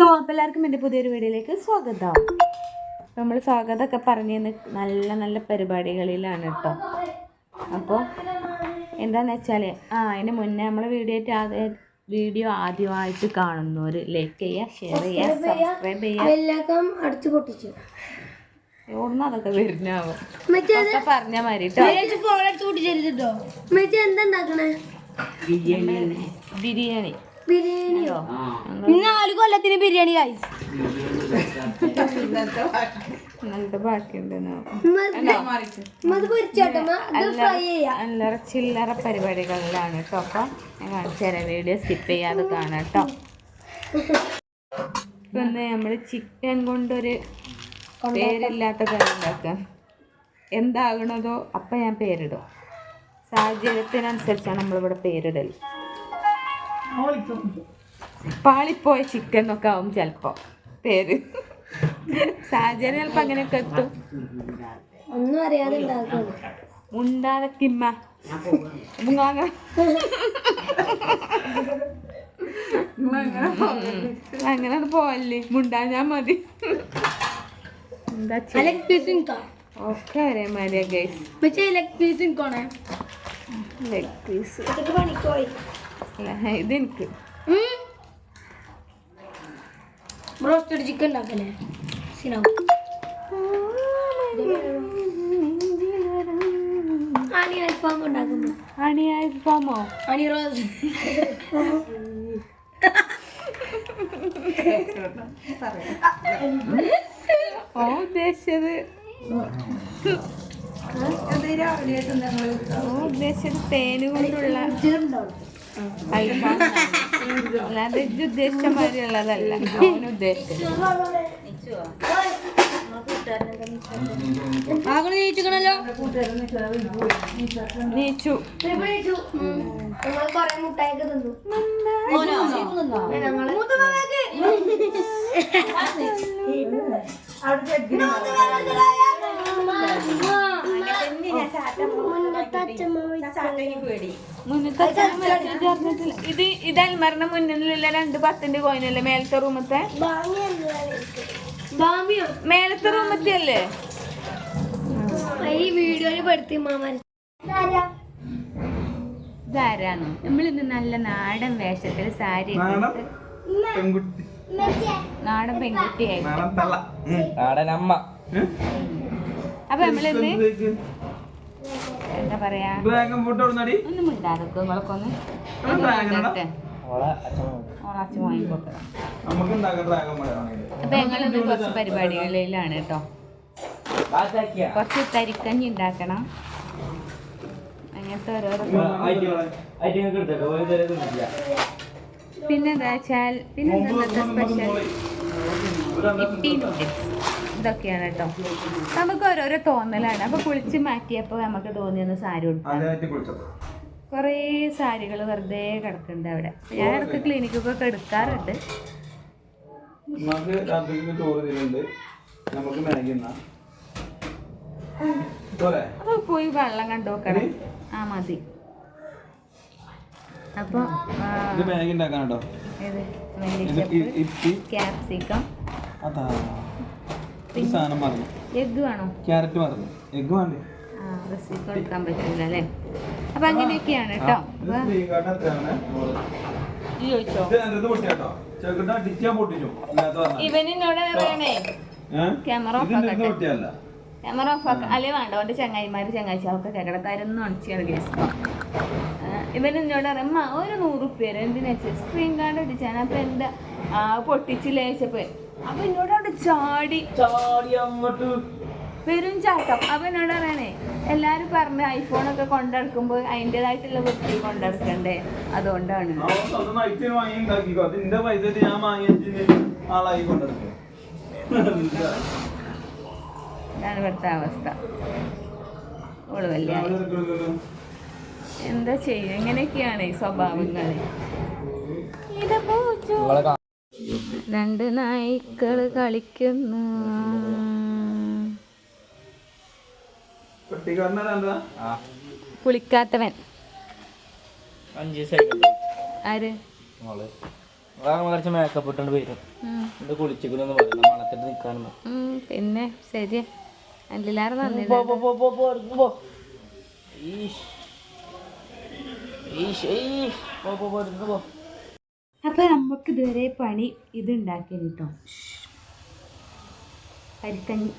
Hello അപ്പോൾ എല്ലാവർക്കും എന്റെ പുതിയൊരു വീഡിയോയിലേക്ക് സ്വാഗതം. നമ്മൾ സ്വാഗതമൊക്കെ പറഞ്ഞു നല്ല നല്ല പരിപാടികളിലാണ് കേട്ടോ. അപ്പോൾ എന്താണെന്ന് വെച്ചാൽ ആ അതിന് മുന്നേ നമ്മൾ വീഡിയോ ആയിട്ട് വീഡിയോ ആദ്യമായിട്ട് കാണുന്നവർ ലൈക്ക് ചെയ്യുക ഷെയർ ചെയ്യുക സബ്സ്ക്രൈബ് ചെയ്യുക. അടിച്ചു പൊട്ടിച്ചു. ഓർമ്മ അതൊക്കെ വരുന്നാവും മറ്റേ പറഞ്ഞ മാതിരി കേട്ടോ അടിച്ചു ബിരിയാണി ബിരിയാണിയോ നാല് കൊല്ലത്തിന് ബിരിയാണി കായി ഇന്നലത്തെ ചെയ്യാം. ചില്ലറ പരിപാടികളിലാണ് കേട്ടോ. അപ്പം ഞാൻ കാണിച്ചു തരാം വീഡിയോ സ്കിപ്പ് ചെയ്യാതെ കാണാം കേട്ടോ. നമ്മൾ ചിക്കൻ കൊണ്ടൊരു പേരില്ലാത്ത കറി ഉണ്ടാക്കുക എന്താകണതോ അപ്പം ഞാൻ പേരിടും. സാഹചര്യത്തിനനുസരിച്ചാണ് നമ്മളിവിടെ പേരിടൽ പാളിപ്പോയ ചിക്കൻ എന്നൊക്കെ ആവും ചിലപ്പോ. പേര്. സാഹചര്യം ചിലപ്പോ അങ്ങനെയൊക്കെ എത്തും ഒന്നും അറിയാതെ മുണ്ടാതക്കിമ്മ മുങ്ങാങ്ങ അങ്ങനെ പോവല്ലേ മതി. ലെഗ് പീസ് നിൽക്കാം ഒക്കെ ഒരേ മാതിരിയാ ഗൈസ് ലെഗ് പീസ് നിൽക്കണേ ലെഗ് പീസ് പണിക്കോയി ഇതെനിക്ക്. ബ്രോസ്റ്റഡ് ചിക്കൻ ഉണ്ടാക്കല്ലേ? ആണി അൽഫാം ആണി റോസ് ഓ ഉദ്ദേശിച്ചത്. ഓ ഉദ്ദേശിച്ചത് തേന് കൊണ്ടുള്ള അൽഫാം അല്ലാതെ ഇത് ഉദ്ദേശിച്ച മാതിരിയുള്ളതല്ല ഓൻ ഉദ്ദേശിച്ചത് ആകൾ ജയിച്ചിക്കണല്ലോ കൊറേ മുട്ടായൊക്കെ തിന്നു ഞങ്ങൾ ഇത് ഇത് അൽമറിന്റെ മുന്നിലുള്ള രണ്ട് പത്തിന്റെ കോയിനല്ലേ മേലത്തെ റൂമത്തെ ബാമിയോ മേലത്തെ റൂമത്തെ അല്ലേ ഈ പെടുത്തി ഇതാരാണ് നമ്മളിന്ന് നല്ല നാടൻ വേഷത്തിൽ സാരി നാടൻ പെൺകുട്ടി നാടൻ പെൺകുട്ടിയായി നാടൻ നാടനമ്മ. അപ്പൊ നമ്മളിന്ന് എന്താ? പറയാ? ഒന്നും മിണ്ടാതൊക്കെ നിങ്ങളൊക്കെ ഒന്ന് അപ്പൊ കുറച്ച് പരിപാടികളിലാണ് കേട്ടോ. കുറച്ച് തരിക്കഞ്ഞി ഉണ്ടാക്കണം അങ്ങനത്തെ ഓരോരോ ഐറ്റങ്ങൾക്ക് എടുത്തേക്ക. ഒരു തരം തിന്നില്ല പിന്നെ എന്താ വെച്ചാൽ പിന്നെന്താ സ്പെഷ്യൽ ഇപ്പി നൂഡിൽസ് ഇതൊക്കെയാണ് കേട്ടോ. നമുക്ക് ഓരോരോ തോന്നലാണ്. അപ്പൊ കുളിച്ച് മാറ്റിയപ്പോ നമുക്ക് തോന്നിയൊന്ന് സാരി കൊടുക്കാം കുളിച്ചത് കുറേ സാരികൾ വെറുതെ കിടക്കുന്നുണ്ട് അവിടെ. ഞാൻ ഇടയ്ക്ക് ക്ലിനിക്കൊക്കെ എടുക്കാറുണ്ട്. നമുക്ക് രാത്രിക്ക് ചോറ് തരുന്നുണ്ട്. നമുക്ക് അപ്പൊ പോയി വെള്ളം കണ്ടു നോക്കണം. ആ മതി. അപ്പൊ ക്യാപ്സിക്കം. അതാ. ഒരു സാധനം മറന്നു. വേണോ? ക്യാരറ്റ് എഗ് വേണ്ടേ? കൊടുക്കാൻ പറ്റില്ല അല്ലേ അപ്പൊ അങ്ങനെയൊക്കെയാണ് കേട്ടോ. ഇവനിന്നോട് പറയണേ ക്യാമറ ഓഫ് ആക്കട്ടെ. ക്യാമറ ഓഫ് ആക്ക. അല്ലേ വേണ്ട ഓന്റെ ചങ്ങായിമാര് ചങ്ങാഴ്ചകളൊക്കെ കേക്കടക്കാരൊന്നും അടിച്ചാണ് കേസ് ഇവൻ എന്നോട് പറയും "അമ്മ, ഒരു നൂറ് ഉപ്പേര് എന്തിനാ സ്ക്രീൻ കാർഡ് അടിച്ചാണ് അപ്പൊ എന്താ ആ പൊട്ടിച്ച് ലേശപ്പോ അപ്പൊ എന്നോട് അവിടെ ചാടി. ചാടി അങ്ങോട്ട്. വെറും ചാട്ടം. അപ്പൊ എന്നോട് പറയണേ എല്ലാരും ഐഫോൺ ഒക്കെ കൊണ്ടെടുക്കുമ്പോൾ അതിന്റെതായിട്ടുള്ള വൃത്തി കൊണ്ടെടുക്കണ്ടേ? അതുകൊണ്ടാണ്. ഇതാണ് ഇവിടുത്തെ അവസ്ഥ. ഓൾ വലിയ എന്താ ചെയ്യും? ഇങ്ങനെയൊക്കെയാണ് ഈ സ്വഭാവങ്ങൾ ഇതാ രണ്ട് നായ്ക്കൾ കളിക്കുന്നു. പുളിക്കാത്തവൻ. ആര്? മേക്കപ്പ് ഇട്ടുണ്ട് വരും. ഉം. ഇത് കുളിച്ചിക്കണെന്ന് പറയുന്നത് മണത്തിട്ട് നിൽക്കാനും പിന്നെ ശരി. എല്ലാരും നന്ദി ഈശ്. ഈശ് പോ പോ പോ പോ. അപ്പൊ നമുക്ക് ഇതുവരെ പണി ഇത് ഉണ്ടാക്കി കേട്ടോ പരിക്കഞ്ഞി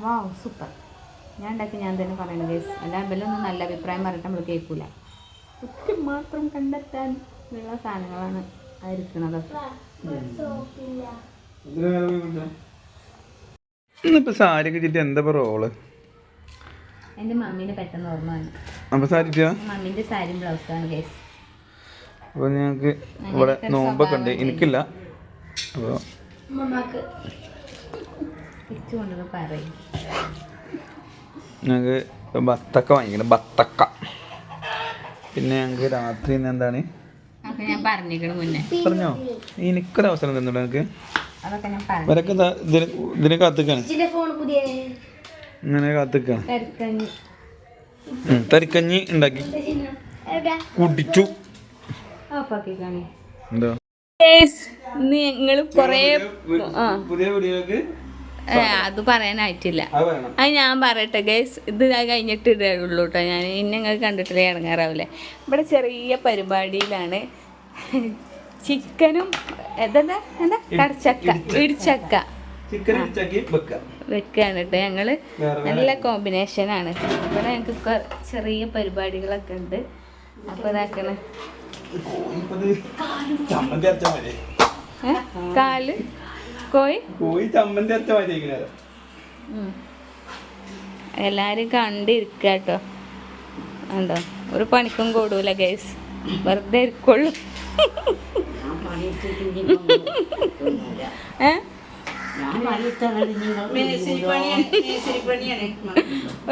വാ സൂപ്പർ. ഞാൻ ഉണ്ടാക്കി ഞാൻ തന്നെ പറയണത് എല്ലാ ഒന്നും നല്ല അഭിപ്രായം പറഞ്ഞിട്ട് നമ്മൾ കേൾക്കൂല. കുറ്റം മാത്രം കണ്ടെത്താൻ ഉള്ള സാധനങ്ങളാണ് അതിരിക്കണതൊക്കെ ഇന്നിപ്പോ സാരി ഒക്കെ എന്താ എന്താ റോൾ എന്റെ മമ്മീനെ പെട്ടെന്ന് ഓർമ്മ വന്നു. മമ്മീന്റെ സാരിയും ബ്ലൗസാണ് അപ്പോൾ ഇവിടെ നോമ്പൊക്കെ ഉണ്ട്. എനിക്കില്ല. അപ്പോൾ കൊണ്ടുവന്ന് പറയും. ബത്തക്ക വാങ്ങിക്കണം. ബത്തക്ക. പിന്നെ ഞങ്ങക്ക് രാത്രി ഇന്ന് എന്താണ്? ഞാൻ പറഞ്ഞിരിക്കണ മുന്നേ. പറഞ്ഞോ? എനിക്കൊരു അവസരം തന്നിട്ട് ഇവരൊക്കെ ഇതിന് ഇതിന് കാത്തിക്കാണ് ഫോൺ പുതിയ ഇങ്ങനെ കാത്തിക്കാണ്. തിരക്കഞ്ഞി. ഉണ്ടാക്കി. കുടിച്ചു. എന്താ? നിങ്ങൾ കുറേ പുതിയ വീഡിയോക്ക് അത് പറയാനായിട്ടില്ല. അത് പറയണം ഞാൻ പറയട്ടെ ഗൈസ് ഇത് ഞാൻ കഴിഞ്ഞിട്ട് ഇടുള്ളൂ കേട്ടോ ഞാൻ ഇനി നിങ്ങൾ കണ്ടിട്ടില്ലേ ഇറങ്ങാറാവില്ലേ ഇവിടെ ചെറിയ പരിപാടിയിലാണ്. ചിക്കനും എന്താ? എന്താ കടച്ചക്ക ഇടിച്ചക്ക. ചിക്കൻ ഇടിച്ചാക്കി വെക്കാം. വെക്കുകയാണ് കേട്ടോ ഞങ്ങൾ നല്ല നല്ല കോമ്പിനേഷനാണ് ഇവിടെ ഞങ്ങൾക്ക് ചെറിയ പരിപാടികളൊക്കെ ഉണ്ട്. അപ്പോൾ ഇതാക്കണ? കാൽ? കോയി? കോയി ചമ്മന്തി അരച്ച. എല്ലാരും കണ്ടിരിക്കുക കേട്ടോ ഉണ്ടോ ഒരു പണിക്കും കൂടൂല ഗൈസ് വെറുതെ ഇരിക്കുള്ളൂ. ഏ?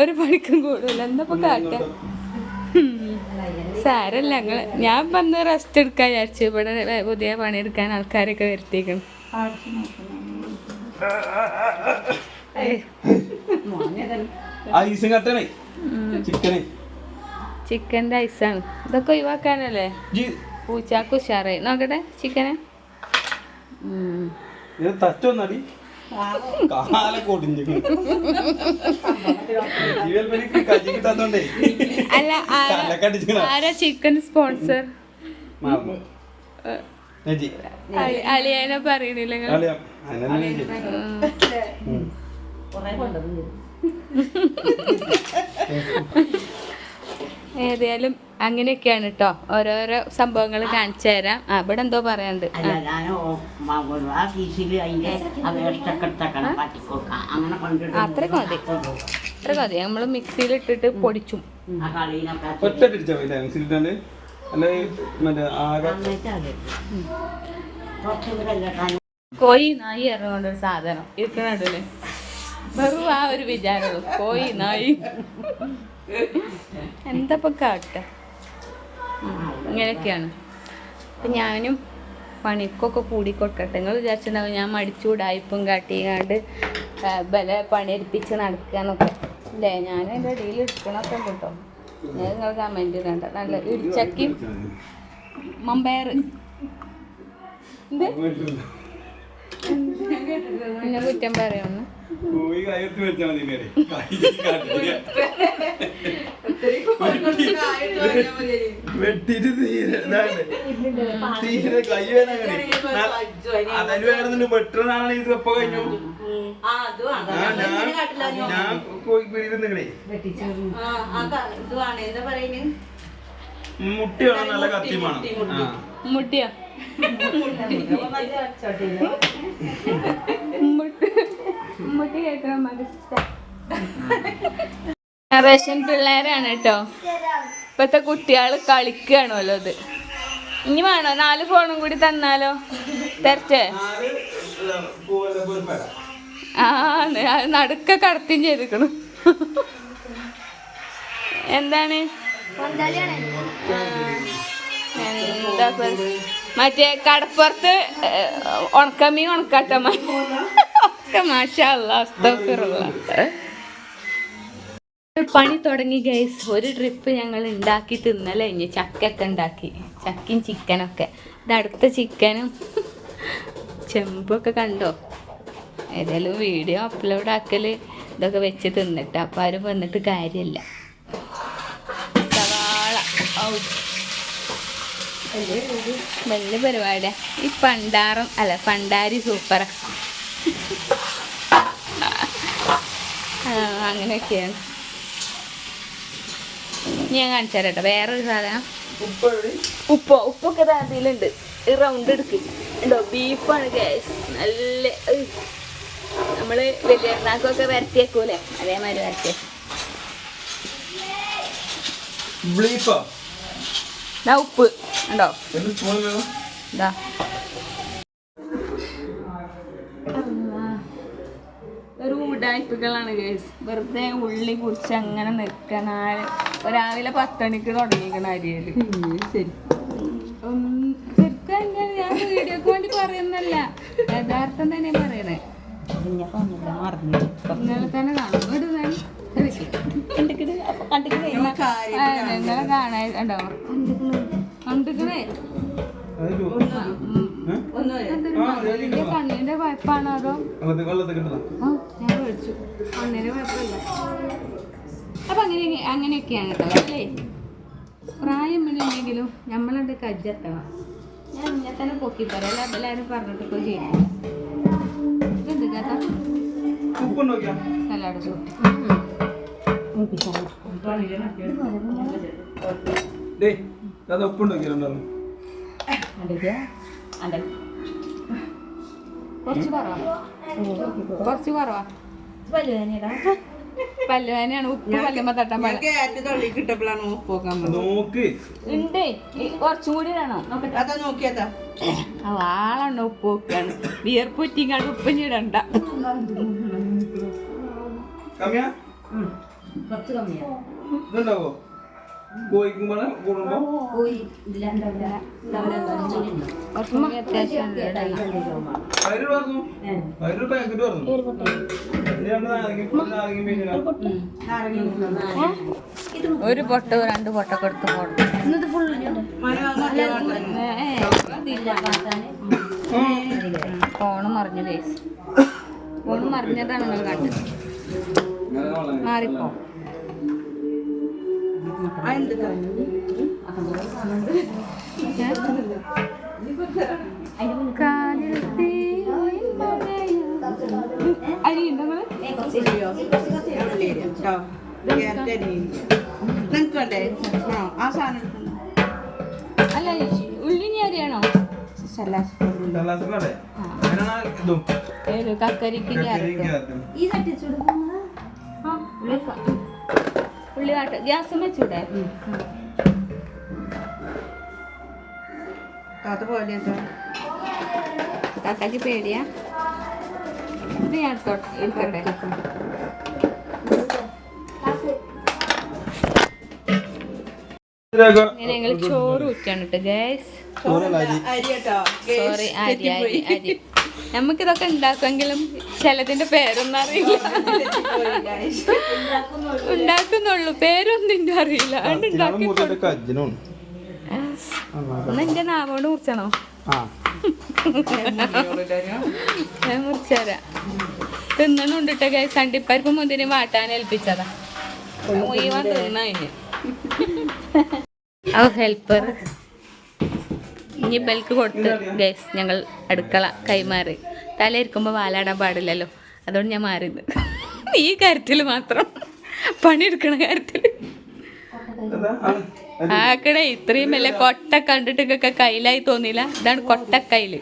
ഒരു പണിക്കും കൂടുതൽ. എന്താ കാട്ട? സാരല്ല ഞങ്ങൾ ഞാൻ വന്ന് റെസ്റ്റ് എടുക്കാൻ വിചാരിച്ചു. ഇവിടെ പുതിയ പണിയെടുക്കാൻ ആൾക്കാരൊക്കെ വരുത്തിക്കണം ചിക്കന്റെ ഐസാണ്. ഇതൊക്കെ ഒഴിവാക്കാനല്ലേ? പൂച്ചാക്ക് ഉഷാറായി. നോക്കട്ടെ ചിക്കനെ. ഉം. ഇത് തച്ചൊന്നടി കാല കൊടിഞ്ഞു. അല്ല ആരാ ചിക്കൻ സ്പോൺസർ അളിയനെ പറയണില്ല. ഏതായാലും അങ്ങനെയൊക്കെയാണ് കേട്ടോ ഓരോരോ സംഭവങ്ങൾ കാണിച്ചു തരാം. ആ ഇവിടെ എന്തോ പറയാണ്ട് അത്രയ്ക്ക് മതി. അത്ര മതി. നമ്മൾ മിക്സിയിൽ ഇട്ടിട്ട് പൊടിച്ചും. കോയി നായി ഇറങ്ങുന്ന ഒരു സാധനം. ഇരിക്കണല്ലേ വെറും ആ ഒരു വിചാരമുള്ളൂ. കോയി നായി. എന്താ ഇപ്പൊ കാട്ട? ഇങ്ങനെയൊക്കെയാണ്. അപ്പം ഞാനും പണിക്കൊക്കെ കൂടി കൊടുക്കട്ടെ നിങ്ങൾ വിചാരിച്ചിട്ടുണ്ടാവും ഞാൻ മടിച്ചൂടായിപ്പം കാട്ടിയാണ്ട് ബല പണിയെടുപ്പിച്ച് നടക്കുകയെന്നൊക്കെ അല്ലേ ഞാൻ എന്റെ ഇടയിൽ എടുക്കണൊക്കെ ഉണ്ട്? കേട്ടോ ഞാൻ നിങ്ങൾ കമന്റ് ഇടണ്ട. നല്ല ഇടിച്ചക്കും. മമ്പയർ. എന്ത്? എന്നെ കുറ്റം പറയുന്നു കോഴി കയർത്തി വെച്ചാൽ മതി. വെട്ടിട്ട് തീരെ ഇതാണ്. തീരെ കൈ വേണമെന്നുണ്ട് വെട്ടുന്നതാണ് ഇത് എപ്പോ കഴിഞ്ഞു? ഞാൻ ഞാൻ കോഴി പിരിയുന്നേ മുട്ടി വേണം നല്ല കത്തി വേണം. ആ. മുട്ടിയോ? മുട്ടി ജനറേഷൻ പിള്ളേരാണ് കേട്ടോ. ഇപ്പത്തെ കുട്ടികൾ കളിക്കുകയാണല്ലോ അത് ഇനി വേണോ? നാല് ഫോണും കൂടി തന്നാലോ? തരട്ടെ. ആ നടുക്ക കടത്തിയും ചെയ്തിക്കണു എന്താണ്? എന്താ? മറ്റേ കടപ്പുറത്ത് ഉണക്കമീ ഉണക്കമീൻ ഉണക്കാട്ടമ്മ പണി തുടങ്ങി ഗൈസ് ഒരു ട്രിപ്പ് ഞങ്ങൾ ഉണ്ടാക്കി തിന്നലേ ഇനി ചക്കൊക്കെ ഉണ്ടാക്കി. ചക്കയും ചിക്കനൊക്കെ. ഇതടുത്ത ചിക്കനും ചെമ്പൊക്കെ കണ്ടോ? ഏതായാലും വീഡിയോ അപ്ലോഡ് ആക്കൽ ഇതൊക്കെ വെച്ച് തിന്നിട്ട്. അപ്പം ആരും വന്നിട്ട് കാര്യമില്ല സവാള. വലിയ പരിപാടിയാണ് ഈ പണ്ടാറും അല്ല പണ്ടാരി സൂപ്പറാണ് അങ്ങനെയൊക്കെയാണ്. ഞാൻ കാണിച്ചു തരാം കേട്ടോ വേറൊരു സാധനം. ഉപ്പോ? ഉപ്പൊക്കെ അതിലുണ്ട് ഈ റൗണ്ട് എടുക്ക്. ഉണ്ടോ ബീഫാണ് ഗ്യാസ് നല്ല നമ്മൾ നമ്മൾ വലിയർന്നാക്കൊക്കെ വരത്തിയേക്കൂലേ അതേമാതിരി ഇതാ ഉപ്പ്. ഉണ്ടോ എന്ത് സ്പൂൺ വേണം ഇതാ ഒരു ഉടായ്പകളാണ് ഗൈസ് വെറുതെ ഉള്ളി കുറിച്ച് അങ്ങനെ നിൽക്കണ രാവിലെ പത്തണിക്ക് തുടങ്ങിക്കണ അരിയൽ. ശരി ശരിക്കും ഞാൻ വീഡിയോക്ക് വേണ്ടി പറയുന്നല്ല യഥാർത്ഥം തന്നെ പറയണേ. ഇന്നലെ തന്നെ കാണും. നിങ്ങളെ കണ്ടിക്കണേ കണ്ണിന്റെ കുഴപ്പമാണോ അതോ? ഞാൻ മേടിച്ചു കണ്ണിന് കുഴപ്പമില്ല. അപ്പൊ അങ്ങനെ അങ്ങനെയൊക്കെയാണ് കേട്ടോ അല്ലേ? പ്രായം വേണമെങ്കിലും നമ്മളത് കജ്ജെത്തണം ഞാൻ ഇന്നെ തന്നെ പൊക്കി തരാം. അല്ല എല്ലാവരും പറഞ്ഞിട്ടൊക്കെ ചെയ്യും. ഇതെന്ത് കേട്ടോ സലാഡ് സൂപ്പ് കുറച്ച് കുറവാ കുറച്ച് കുറവാ. പല്ലുവേനയാണ് ഉപ്പ് പല്ലുമ്പോ തട്ടാൻ പാടില്ല. നോക്ക്. ഉണ്ട്. കുറച്ചും കൂടി വേണോ? അതാ ആ വാളെണ്ണ ഉപ്പ് നോക്കാണ് വിയർപ്പുറ്റിങ്ങാണ്ട് ഉപ്പ് കമ്മിയാ? കുറച്ച് കമ്മിയാ. ഇതുണ്ടാവോ? കൂടുമ്പോ. പതിനൊരു പറഞ്ഞു പതിനൊരു പാക്കറ്റ് പറഞ്ഞു ഒരു പൊട്ട രണ്ട് പൊട്ട കൊടുത്ത് പോടും. ഫോണ് മറിഞ്ഞു കേസ് ഫോണ് മറിഞ്ഞതാണ് നിങ്ങൾ കണ്ടത് മാറിപ്പോ. വേണ്ടേ ആ സാധനം. അല്ല ഉള്ളി ഇനി അരിയാണോ? കടേ അങ്ങനെയാണ് ഇതും ഏത്? കക്കരിക്ക് ഈ ക്യാരറ്റും ആ, ഉള്ളി ക- ഉള്ളി കാട്ട്. ഗ്യാസ് വെച്ചൂടെ? താത്ത പോലെ എന്താ. കാക്കാക്ക് പേടിയാ. ഇത് ഞാൻ എടുത്തോട്ടെ ഞങ്ങൾ ചോറ് ഊറ്റാണ് കേട്ടോ ഗ്യാസ് അരി കേട്ടോ. സോറി അരി അരി അരി. നമുക്കിതൊക്കെ ഉണ്ടാക്കുമെങ്കിലും ചിലതിന്റെ പേരൊന്നും അറിയില്ല. ഉണ്ടാക്കുന്നുള്ളൂ. പേരൊന്നും അറിയില്ല. അതുകൊണ്ട് ഉണ്ടാക്കി ഒന്ന് എന്റെ നാവോട് മുറിച്ചണോ? ഞാൻ മുറിച്ചുതരാം. തിന്നണുണ്ടിട്ട് ഗൈസ് അണ്ടിപ്പരിപ്പ് മുന്തിരി വാട്ടാൻ ഏൽപ്പിച്ചതാ. മുഴുവൻ തിന്ന ഹെൽപ്പർ ഇനി ബൽക്ക് കൊടുത്ത് ഗൈസ് ഞങ്ങൾ അടുക്കള കൈമാറി. തലയിരിക്കുമ്പോൾ വാലാടാൻ പാടില്ലല്ലോ. അതുകൊണ്ട് ഞാൻ മാറിയത്. ഈ കാര്യത്തിൽ മാത്രം. പണിയെടുക്കണ കാര്യത്തിൽ ആക്കടെ ഇത്രയും വലിയ കൊട്ട കണ്ടിട്ടൊക്കെ കയ്യിലായി തോന്നിയില്ല? ഇതാണ് കൊട്ടക്കൈൽ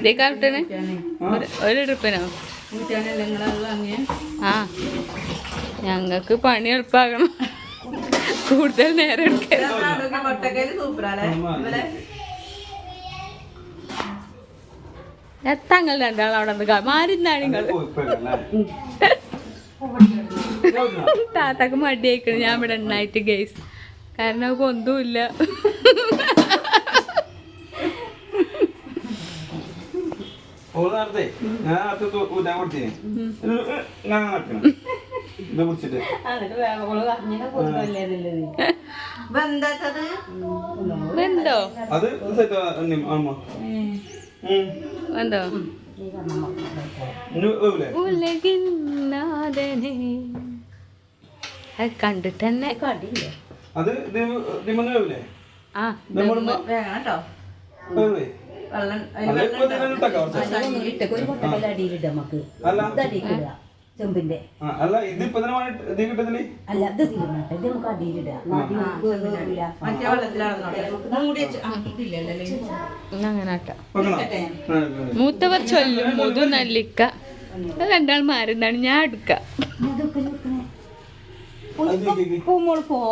ഇതേക്കാട്ടന് ഒരു ട്രിപ്പിനോ? ആ ഞങ്ങൾക്ക് പണി എളുപ്പമാകണം കൂടുതൽ നേരം എടുക്കരുത്. എത്താങ്ങൾ രണ്ടാളും അവിടെ നിന്ന് മാറിന്നാണ് നിങ്ങൾ താത്താക്ക് മടിയായിക്കണം ഞാൻ ഇവിടെ ഉണ്ടായിട്ട് ഗൈസ് കാരണം അവർക്ക് ഒന്നുമില്ല ഓ നേരത്തെ. ഞാൻ വെന്തോ? അത് സെറ്റ് ആണോ? വെന്തോ? ഉലകിന്നാഥനെ. അത് കണ്ടിട്ട് തന്നെ അത് ആ കുറച്ച്. അടിയിലിട്ട് നമുക്ക് അല്ല. അടിയിലിടുക. ചെമ്പിന്റെ. അല്ല ഇത് ഇപ്പൊ അല്ല ഇത് തീരുമാനം ഇത് നമുക്ക്. മൂത്തവർ ചൊല്ലും മുതു നല്ലിക്ക. രണ്ടാൾ മാറുന്നതാണ് ഞാൻ എടുക്കാം. പൂമോൾ ഇതിലേക്ക്.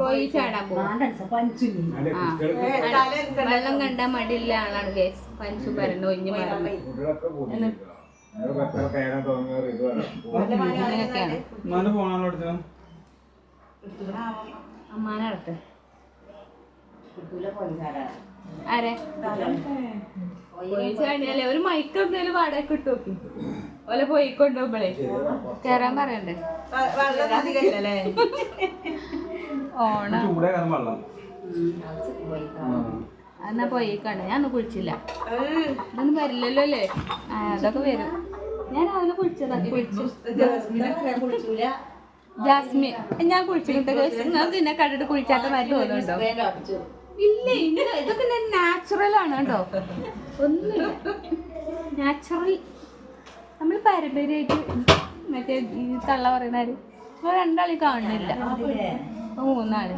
പോയി ചാടാൻ വെള്ളം കണ്ടാ മടിയില്ല ആളാണ് കേസ് പഞ്ചു പരണ്ട് ഒഞ്ഞു മറന്നു അമ്മാനടുത്ത് ആരെ? പോയി ചാടിയാലേ. ഒരു മൈക്ക് എന്തേലും വാടക കിട്ടു നോക്കി. ഓലെ പോയി കൊണ്ടുപോകുമ്പോഴേ കേറാൻ പറയണ്ടേ? ഓണം. ചൂടേ കാരണം വെള്ളം. എന്നാ പോയി കണ്ട ഞാൻ ഒന്നും കുളിച്ചില്ല. ഇതൊന്നും വരില്ലല്ലോ അല്ലേ അതൊക്കെ വരും. ഞാൻ രാവിലെ കുളിച്ചതാ. കുളിച്ചു. ജാസ്മിൻ ഞാൻ കുളിച്ചിട്ടുണ്ട് ഞാൻ പിന്നെ കണ്ടിട്ട് കുളിച്ചാത്ത മാതിരി തോന്നുന്നുണ്ടോ? ഇല്ല ഇങ്ങനെ ഇതൊക്കെ നാച്ചുറൽ ആണ് കേട്ടോ. ഒന്നും നാച്ചുറൽ നമ്മൾ പാരമ്പര്യമായിട്ട് മറ്റേ ഈ തള്ള പറയുന്നവര് നിങ്ങൾ രണ്ടാളി കാണുന്നില്ല. മൂന്നാൾ.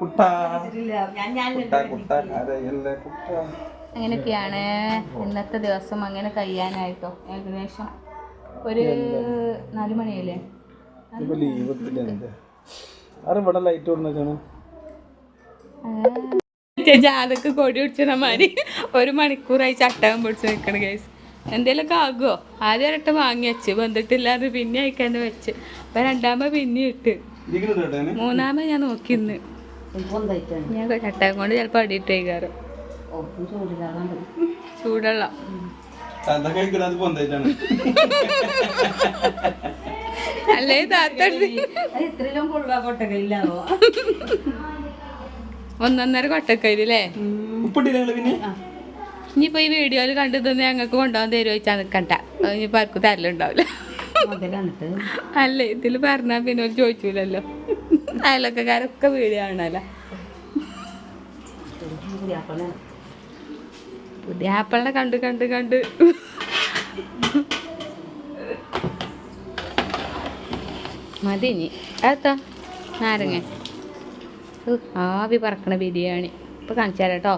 കുട്ടാ. കുട്ടാ കുട്ടാ. കരയല്ലേ കുട്ടാ. അങ്ങനെയൊക്കെയാണ് ഇന്നത്തെ ദിവസം അങ്ങനെ കഴിയാനായിട്ടോ ഏകദേശം. ഒരു നാല് മണിയല്ലേ? ആരും ജാതക്ക് കൊടി പിടിച്ചതമാതിരി ഒരു മണിക്കൂറായി ചട്ടകം പിടിച്ച് നിൽക്കണ കേസ് എന്തേലൊക്കെ ആകുമോ ആദ്യം ഒരട്ടം വാങ്ങി വെച്ച്. വന്നിട്ടില്ലാതെ പിന്നെ അയക്കാൻ വെച്ച്. അപ്പൊ രണ്ടാമത് പിന്നെ ഇട്ട്. മൂന്നാമത് ഞാൻ നോക്കിന്ന് ഞാൻ ചട്ടം കൊണ്ട് ചിലപ്പോൾ അടിയിട്ട് കഴിക്കാറ് ചൂടുള്ള. അതൊക്കെ കഴിക്കണത് പൊന്തായിട്ടാണ് അല്ലേ താത്ത ഒന്നൊന്നര കൊട്ടക്കയിലല്ലേ ഉപ്പിട്ടില്ല പിന്നെ? ഇനിയിപ്പോ ഈ വീഡിയോയിൽ കണ്ടതൊന്നും ഞങ്ങൾക്ക് കൊണ്ടുപോകാൻ തരുമോ ചോദിച്ചാൽ നിൽക്കണ്ട ഇനിയിപ്പോ ആർക്കും തരലുണ്ടാവില്ല. അല്ല അല്ലേ ഇതിൽ പറഞ്ഞാൽ പിന്നെ ഒരു ചോദിച്ചൂലല്ലോ. അയലൊക്കെക്കാരൊക്കെ വീഡിയോ ആണല്ലോ പുതിയ ആപ്പിളിനെ കണ്ട് കണ്ട് കണ്ട്. മതി ഇനി. അതെത്താ? നാരങ്ങ. ആവി പറക്കണ ബിരിയാണി. ഇപ്പൊ കാണിച്ചു തരാം കേട്ടോ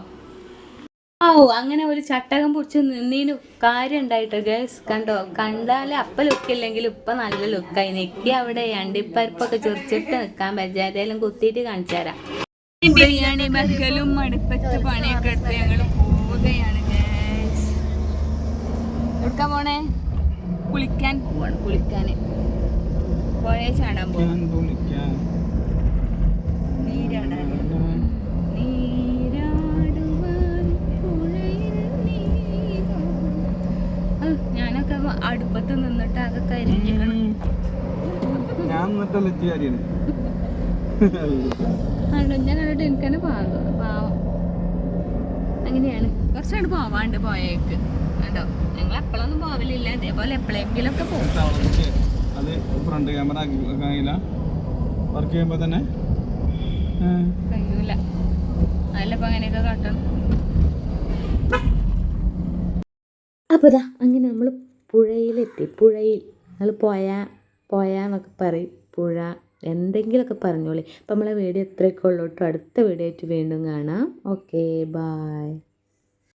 ഓ അങ്ങനെ ഒരു ചട്ടകം പിടിച്ച് നിന്നീന്. കാര്യം ഉണ്ടായിട്ട് ഗേസ് കണ്ടോ? കണ്ടാൽ അപ്പ ലുക്കില്ലെങ്കിൽ ഇപ്പൊ നല്ല ലുക്കായി നെക്കി അവിടെ അണ്ടിപ്പരിപ്പൊക്കെ ചൊറിച്ചിട്ട് നിക്കാൻ പറ്റില്ല. ഏതായാലും കുത്തിയിട്ട് കാണിച്ചു തരാം. ബിരിയാണി ബക്കലും അടുപ്പത്ത് പണിയൊക്കെ എടുത്ത് ഞങ്ങൾ പോവുകയാണ് എടുക്കാൻ പോണേ? കുളിക്കാൻ പോവാണ് കുളിക്കാന്. പുഴയെ ചാടാൻ പോകും ഞാൻ അടുപ്പത്ത് നിന്നിട്ട് കരിഞ്ഞിക്കണം ഞാൻ കണ്ടിട്ട് എനിക്ക് തന്നെ പാവം. പാവം. അങ്ങനെയാണ്. കുറച്ചാണ് പോവാണ്ട് പോയേക്ക്. കേട്ടോ ഞങ്ങൾ എപ്പോഴൊന്നും പോവലില്ല. ഇതേപോലെ എപ്പോഴെങ്കിലും ഒക്കെ പോകും അത് ഫ്രണ്ട് ക്യാമറ വർക്ക് ചെയ്യുമ്പോൾ തന്നെ? കഴിയൂല. അങ്ങനെയൊക്കെ കാട്ടണം. അപ്പോൾ പുഴയിലെത്തി. പുഴയിൽ. നമ്മൾ പോയാ എന്നൊക്കെ പറയും. പുഴ. എന്തെങ്കിലുമൊക്കെ പറഞ്ഞോളി. അപ്പം നമ്മളെ വീഡിയോ ഇത്രയൊക്കെ ഉള്ളൂ. കേട്ടോ. അടുത്ത വീഡിയോ ആയിട്ട് വീണ്ടും കാണാം. ഓക്കേ. ബായ്.